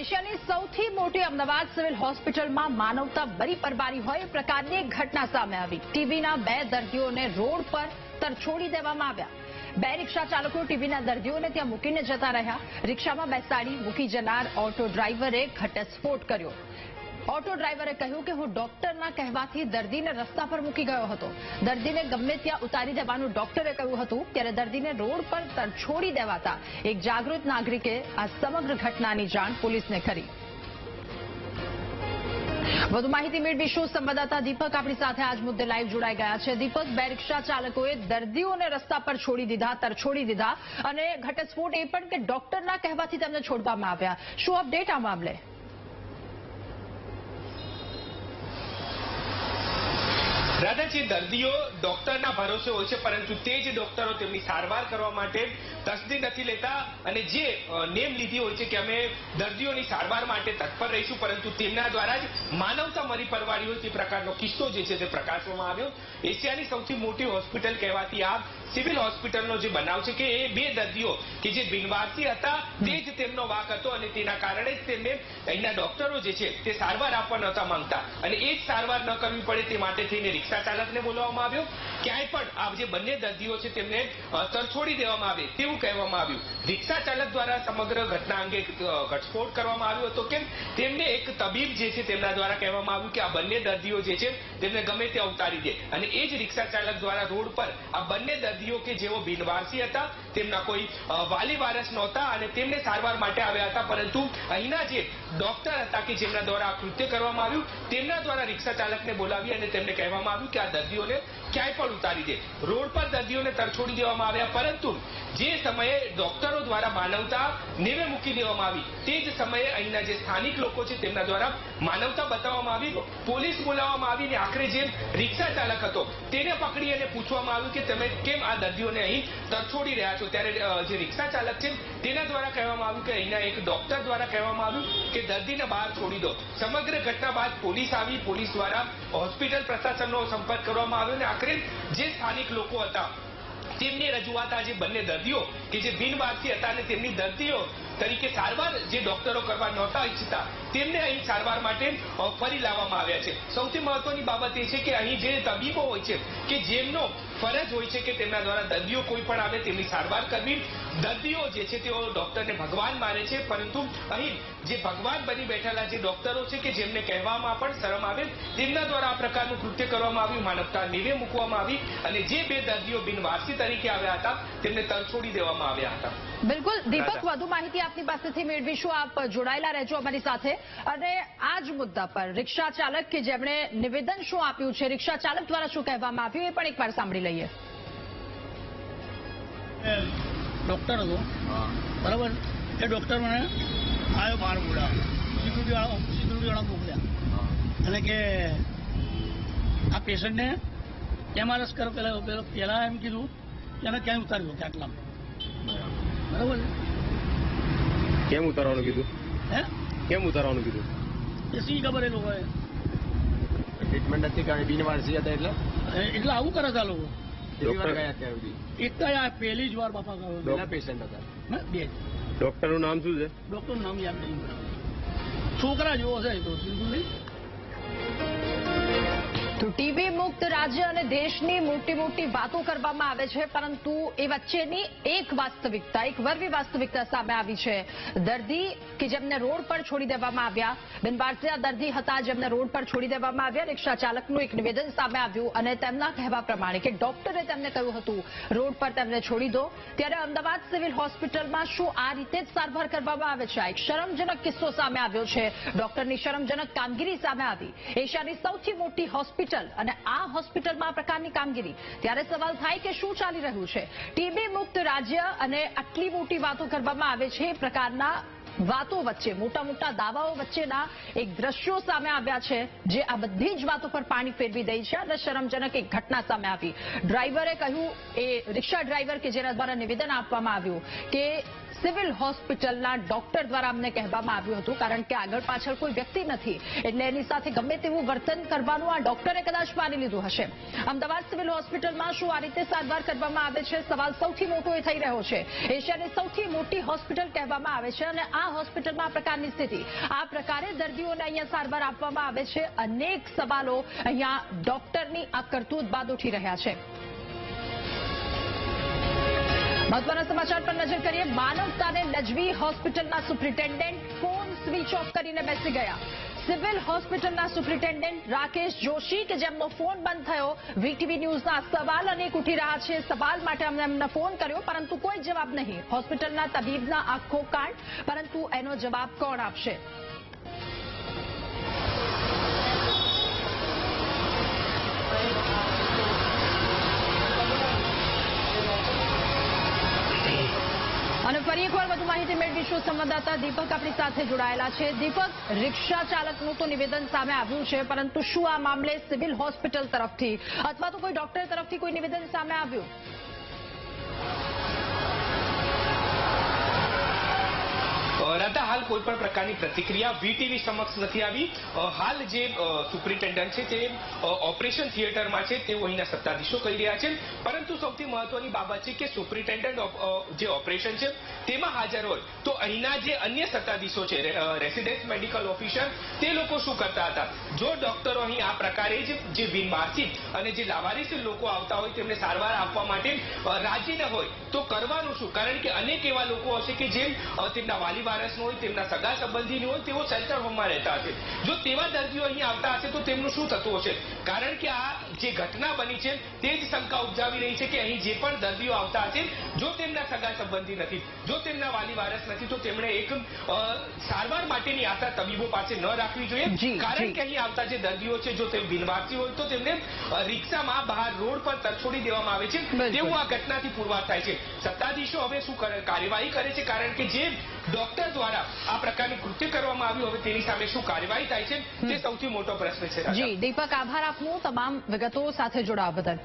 એશિયાની સૌથી મોટી અમદાવાદ સિવિલ હોસ્પિટલમાં માનવતા બરી પરબારી હોય એ પ્રકારની એક ઘટના સામે આવી. ટીબીના બે દર્દીઓને રોડ પર તરછોડી દેવામાં આવ્યા. બે રિક્ષા ચાલકો ટીબીના દર્દીઓને ત્યાં મૂકીને જતા રહ્યા. રિક્ષામાં બેસાડી મૂકી જનાર ઓટો ડ્રાઈવરે ઘટસ્ફોટ કર્યો. ઓટો ડ્રાઈવરે કહ્યું કે હું ડોક્ટરના કહેવાથી દર્દીને રસ્તા પર મૂકી ગયો હતો. દર્દીને ગમે ત્યાં ઉતારી દેવાનું ડોક્ટરે કહ્યું હતું, ત્યારે દર્દીને રોડ પર છોડી દેવાતા એક જાગૃત નાગરિકે આ સમગ્ર ઘટનાની જાણ પોલીસને કરી. વધુ માહિતી મેળવીશું. સંવાદદાતા દીપક આપણી સાથે આજ મુદ્દે લાઈવ જોડાઈ ગયા છે. દીપક, બે રિક્ષા ચાલકોએ દર્દીઓને રસ્તા પર છોડી દીધા, તરછોડી દીધા અને ઘટસ્ફોટ એ પણ કે ડોક્ટરના કહેવાથી તેમને છોડવામાં આવ્યા. શું અપડેટ આ મામલે? દાદા જે દર્દીઓ ડોક્ટરના ભરોસે હોય છે, પરંતુ તે જ ડોક્ટરો તેમની સારવાર કરવા માટે તસદી નથી લેતા અને જે નેમ લીધી હોય છે કે અમે દર્દીઓની સારવાર માટે તત્પર રહીશું, પરંતુ તેમના દ્વારા જ માનવતા મરી પરવાડી હોય તે પ્રકારનો કિસ્સો જે છે તે પ્રકાશવામાં આવ્યો. એશિયાની સૌથી મોટી હોસ્પિટલ કહેવાતી આ સિવિલ હોસ્પિટલનો જે બનાવ છે કે એ બે દર્દીઓ કે જે બિનવારસી હતા તે જ તેમનો વાક હતો અને તેના કારણે જ તેમને અહીંના ડોક્ટરો જે છે તે સારવાર આપવા નહોતા માંગતા. અને એ જ સારવાર ન કરવી પડે તે માટે થઈને રિક્ષા ચાલકને બોલાવવામાં આવ્યો. ક્યાંય પણ આ જે બંને દર્દીઓ છે તેમને અ, છોડી દેવામાં આવે તેવું કહેવામાં આવ્યું. રિક્ષા ચાલક દ્વારા સમગ્ર ઘટના અંગે ઘટસ્ફોટ કરવામાં આવ્યો હતો કેમ? તેમને એક તબીબ જે છે તેમના દ્વારા કહેવામાં આવ્યું કે આ બંને દર્દીઓ જે છે તેમને ગમે તે ઉતારી દે. અને એ જ રિક્ષા ચાલક દ્વારા રોડ પર આ બંને દર્દીઓ કે જેઓ બિનવારસી હતા, તેમના કોઈ વાલી વારસ નહોતા અને તેમને સારવાર માટે આવ્યા હતા. પરંતુ અહીંના જે ડોક્ટર હતા કે જેમના દ્વારા આ કૃત્ય કરવામાં આવ્યું, તેમના દ્વારા રિક્ષા ચાલકને બોલાવી અને તેમને કહેવામાં આવ્યું કે આ દર્દીઓને ક્યાંય પણ ઉતારી દે. રોડ પર દર્દીઓને તરછોડી દેવામાં આવ્યા, પરંતુ જે સમયે ડોક્ટરો દ્વારા માનવતા નેવે મૂકી દેવામાં આવી, તે જ સમયે અહીંના જે સ્થાનિક લોકો છે તેમના દ્વારા માનવતા બતાવવામાં આવી, પોલીસ બોલાવવામાં આવી અને આખરે જે રિક્ષા ચાલક હતો, તેને પકડી અને પૂછવામાં આવ્યું કે તમે કેમ આ દર્દીઓને અહીં તરછોડી રહ્યા છો? ત્યારે જે રિક્ષા ચાલક છે તેના દ્વારા કહેવામાં આવ્યું કે અહીંના એક ડોક્ટર દ્વારા કહેવામાં આવ્યું કે દર્દીને બહાર છોડી દો. સમગ્ર ઘટના બાદ પોલીસ આવી, પોલીસ દ્વારા હોસ્પિટલ પ્રશાસનનો સંપર્ક કરવામાં આવ્યો અને આખરે જે સ્થાનિક લોકો હતા, તેમની રજૂઆત આજે બંને દર્દીઓ કે જે બિનવારસી હતા અને તેમની દર્દીઓ તરીકે સારવાર જે ડોક્ટરો કરવા નહોતા ઈચ્છતા, તેમને અહીં સારવાર માટે ફરી લાવવામાં આવ્યા છે. સૌથી મહત્વની બાબત એ છે કે અહીં જે તબીબો હોય છે કે જેમનો ફરજ હોય છે કે તેમના દ્વારા દર્દીઓ કોઈ પણ આવે તેમની સારવાર કરવી દર્દીઓ જે છે તેઓ ડોક્ટરને ભગવાન માને છે પરંતુ અહીં જે ભગવાન બની બેઠેલા જે ડોક્ટરો છે કે જેમને કહેવામાં પણ શરમ આવે તેમના દ્વારા આ પ્રકારનું કૃત્ય કરવામાં આવ્યું માનવતા નેવે મૂકવામાં આવી અને જે બે દર્દીઓ બિનવારસી તરીકે આવ્યા હતા તેમને તરછોડી દેવામાં આવ્યા હતા. બિલકુલ. દીપક વધુ માહિતી આપની પાસેથી મેળવીશું. આપ જોડાયેલા રહેજો અમારી સાથે. અને આ જ મુદ્દા પર રિક્ષા ચાલક કે જેમણે નિવેદન શું આપ્યું છે રિક્ષા ચાલક દ્વારા શું કહેવામાં આવ્યું એ પણ એકવાર સાંભળી લઈએ. ડૉક્ટર હતો. બરાબર? એ ડૉક્ટર મને આવ્યો બહાર બોલાવા સિક્યુરિટી વાળા સિક્યુરિટી વાળા મોકલ્યા અને કે આ પેશન્ટને એમઆરએસ કરો પહેલાં પહેલાં પહેલાં એમ કીધું કે એને ક્યાંય ઉતાર્યો કે આટલા બરાબર કેમ ઉતારવાનું કીધું? હે? કેમ ઉતારવાનું કીધું? એ શી ખબર એ લોકોએ? ટ્રીટમેન્ટ નથી કાંઈ બિનવારસી હતા એટલે? એટલે આવું કરે છે આ લોકો. ડોક્ટર કયા અત્યાર સુધી? એક તો આ પહેલી જ વાર બાપા ગયો કેટલા પેશન્ટ હતા? બે. ડોક્ટરનું નામ શું છે? ડૉક્ટરનું નામ યાદ નહીં છોકરા જેવો છે તો બિલકુલ નહીં. તો ટીબી મુક્ત રાજ્ય અને દેશની મોટી મોટી વાતો કરવામાં આવે છે, પરંતુ એ વચ્ચેની એક વાસ્તવિકતા, એક વરવી વાસ્તવિકતા સામે આવી છે. દર્દી કે જેમને રોડ પર છોડી દેવામાં આવ્યા બિનવારસિયા દર્દી હતા જેમને રોડ પર છોડી દેવામાં આવ્યા, રિક્ષા ચાલકનું એક નિવેદન સામે આવ્યું અને તેમના કહેવા પ્રમાણે કે ડોક્ટરે તેમને કહ્યું હતું, રોડ પર તેમને છોડી દો. ત્યારે અમદાવાદ સિવિલ હોસ્પિટલમાં શું આ રીતે જ સારવાર કરવામાં આવે છે? એક શરમજનક કિસ્સો સામે આવ્યો છે. ડોક્ટરની શરમજનક કામગીરી સામે આવી. એશિયાની સૌથી મોટી હોસ્પિટલ અને આ હોસ્પિટલમાં પ્રકારની કામગીરી. ત્યારે સવાલ થાય કે શું ચાલી રહ્યું છે? ટીબી મુક્ત રાજ્ય અને આટલી મોટી વાતો કરવામાં આવે છે પ્રકારના વાતો વચ્ચે, મોટા મોટા દાવાઓ વચ્ચેના એક દ્રશ્યો સામે આવ્યા છે, જે આ બધી જ વાતો પર પાણી ફેરવી દઈ છે અને શરમજનક એક ઘટના સામે આવી. ડ્રાઈવરે કહ્યું, એ રિક્ષા ડ્રાઈવર કે જેના દ્વારા નિવેદન આપવામાં આવ્યું, કે સિવિલ હોસ્પિટલના ડોક્ટર દ્વારા અમને કહેવામાં આવ્યું હતું, કારણ કે આગળ પાછળ કોઈ વ્યક્તિ નથી. એટલે એની સાથે ગમે તેવું વર્તન કરવાનું આ ડોક્ટરે કદાચ માની લીધું હશે. અમદાવાદ સિવિલ હોસ્પિટલમાં શું આ રીતે સારવાર કરવામાં આવે છે? સવાલ સૌથી મોટો એ થઈ રહ્યો છે. એશિયાની સૌથી મોટી હોસ્પિટલ કહેવામાં આવે છે અને આ હોસ્પિટલમાં આ પ્રકારની સ્થિતિ. આ પ્રકારે દર્દીઓને અહીંયા સારવાર આપવામાં આવે છે. અનેક સવાલો અહીંયા ડોક્ટરની આ કરતૂત બાદ ઉઠી રહ્યા છે. મહત્વના સમાચાર પર નજર કરીએ. માનવતાને નજવી હોસ્પિટલના સુપ્રિન્ટેન્ડન્ટ ફોન સ્વિચ ઓફ કરીને બેસી ગયા. સિવિલ હોસ્પિટલના સુપ્રિન્ટેન્ડન્ટ રાકેશ જોશી કે જેમનો ફોન બંધ થયો, વીટીવી ન્યૂઝના સવાલ અનેક ઉઠી રહ્યા છે. સવાલ માટે અમને એમને ફોન કર્યો, પરંતુ કોઈ જવાબ નહીં. હોસ્પિટલના તબીબના આખો કાંડ પરંતુ એનો જવાબ કોણ આપશે? અને ફરી એકવાર વધુ માહિતી મેળવીશું. સંવાદદાતા દીપક આપણી સાથે જોડાયેલા છે. દીપક, રિક્ષા ચાલકનું તો નિવેદન સામે આવ્યું છે, પરંતુ શું આ મામલે સિવિલ હોસ્પિટલ તરફથી અથવા તો કોઈ ડોક્ટર તરફથી કોઈ નિવેદન સામે આવ્યું? રાધા, હાલ કોઈ પણ પ્રકારની પ્રતિક્રિયા વીટીવી સમક્ષ નથી આવી. હાલ જે સુપ્રિન્ટેન્ડન્ટ છે તે ઓપરેશન થિયેટરમાં છે તેઓ અહીંના સત્તાધીશો કહી રહ્યા છે. પરંતુ સૌથી મહત્વની બાબત છે કે સુપ્રિન્ટેન્ડન્ટ જે ઓપરેશન છે તેમાં હાજર હોય તો અહીંના જે અન્ય સત્તાધીશો છે રેસિડેન્ટ મેડિકલ ઓફિસર તે લોકો શું કરતા હતા? જો ડોક્ટરો અહીં આ પ્રકારે જે બિનવારસી અને જે લાવારીસ લોકો આવતા હોય તેમને સારવાર આપવા માટે રાજી ન હોય તો કરવાનું શું? કારણ કે અનેક એવા લોકો હશે કે જે તેમના વાલી વારસનો હોય તેમના સગા સંબંધીની હોય તેઓ શેલ્ટર હોમમાં રહેતા હશે. જો તેવા દર્દીઓ અહીં આવતા હશે તો તેમનું શું થતું હશે? કારણ કે આ જે ઘટના બની છે તે જ શંકા ઉપજાવી રહી છે કે અહીં જે પણ દર્દીઓ આવતા હશે જો તેમના સગા સંબંધી નથી જો તેમના વાલી વારસ નથી તો તેમણે એક સારવાર માટેની આશા તબીબો પાસે ન રાખવી જોઈએ. કારણ કે અહીં આવતા જે દર્દીઓ છે જો તે બિનવારસી હોય તો તેમને રિક્ષામાં બહાર રોડ પર તરછોડી દેવામાં આવે છે. તેવું આ ઘટનાથી પુરવાર થાય છે. સત્તાધીશો હવે શું કરે કાર્યવાહી કરે છે? કારણ કે જે ડોક્ટર દ્વારા આ પ્રકારનું કૃત્ય કરવામાં આવ્યું. હવે તેની સામે શું કાર્યવાહી થાય છે? તે સૌથી મોટો પ્રશ્ન છે. જી દીપક આભાર આપનું તમામ વિગતો સાથે જોડાવા બદલ.